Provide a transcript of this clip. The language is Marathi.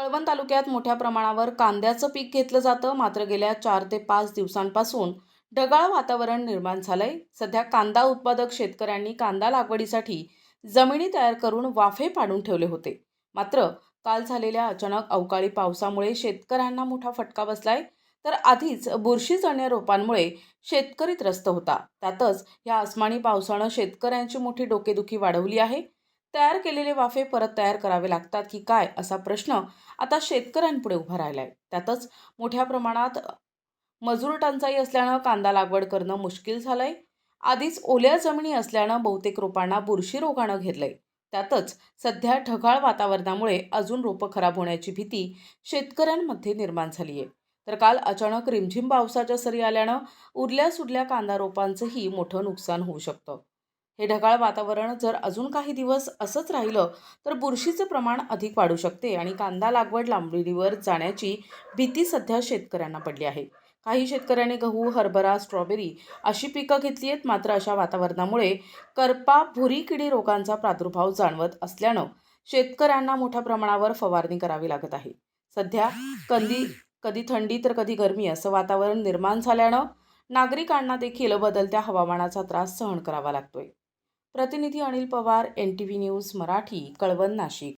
कळवण तालुक्यात मोठ्या प्रमाणावर कांद्याचं पीक घेतलं जातं. मात्र गेल्या चार ते पाच दिवसांपासून ढगाळ वातावरण निर्माण झालंय. सध्या कांदा उत्पादक शेतकऱ्यांनी कांदा लागवडीसाठी जमिनी तयार करून वाफे पाडून ठेवले होते. मात्र काल झालेल्या अचानक अवकाळी पावसामुळे शेतकऱ्यांना मोठा फटका बसलाय. तर आधीच बुरशीजन्य रोपांमुळे शेतकरी त्रस्त होता. त्यातच या अस्मानी पावसानं शेतकऱ्यांची मोठी डोकेदुखी वाढवली आहे. तयार केलेले वाफे परत तयार करावे लागतात की काय असा प्रश्न आता शेतकऱ्यांपुढे उभा राहिला आहे त्यातच मोठ्या प्रमाणात मजूर टंचाई असल्यानं कांदा लागवड करणं मुश्किल झालं आहे आधीच ओल्या जमिनी असल्यानं बहुतेक रोपांना बुरशी रोगानं घेरलंय. त्यातच सध्या ढगाळ वातावरणामुळे अजून रोपं खराब होण्याची भीती शेतकऱ्यांमध्ये निर्माण झाली आहे तर काल अचानक रिमझिम पावसाच्या सरी आल्यानं उरल्या सुरल्या कांदा रोपांचंही मोठं नुकसान होऊ शकतं. हे ढगाळ वातावरण जर अजून काही दिवस असंच राहिलं तर बुरशीचं प्रमाण अधिक वाढू शकते आणि कांदा लागवड लांबणीवर जाण्याची भीती सध्या शेतकऱ्यांना पडली आहे. काही शेतकऱ्यांनी गहू हरभरा स्ट्रॉबेरी अशी पिकं घेतली आहेत मात्र अशा वातावरणामुळे करपा भुरी किडी रोगांचा प्रादुर्भाव जाणवत असल्यानं शेतकऱ्यांना मोठ्या प्रमाणावर फवारणी करावी लागत आहे. सध्या कधी कधी थंडी तर कधी गरमी असं वातावरण निर्माण झाल्यानं नागरिकांना देखील बदलत्या हवामानाचा त्रास सहन करावा लागतोय. प्रतिनिधी Anil Pawar N T V news Marathi Kalwan Nashik.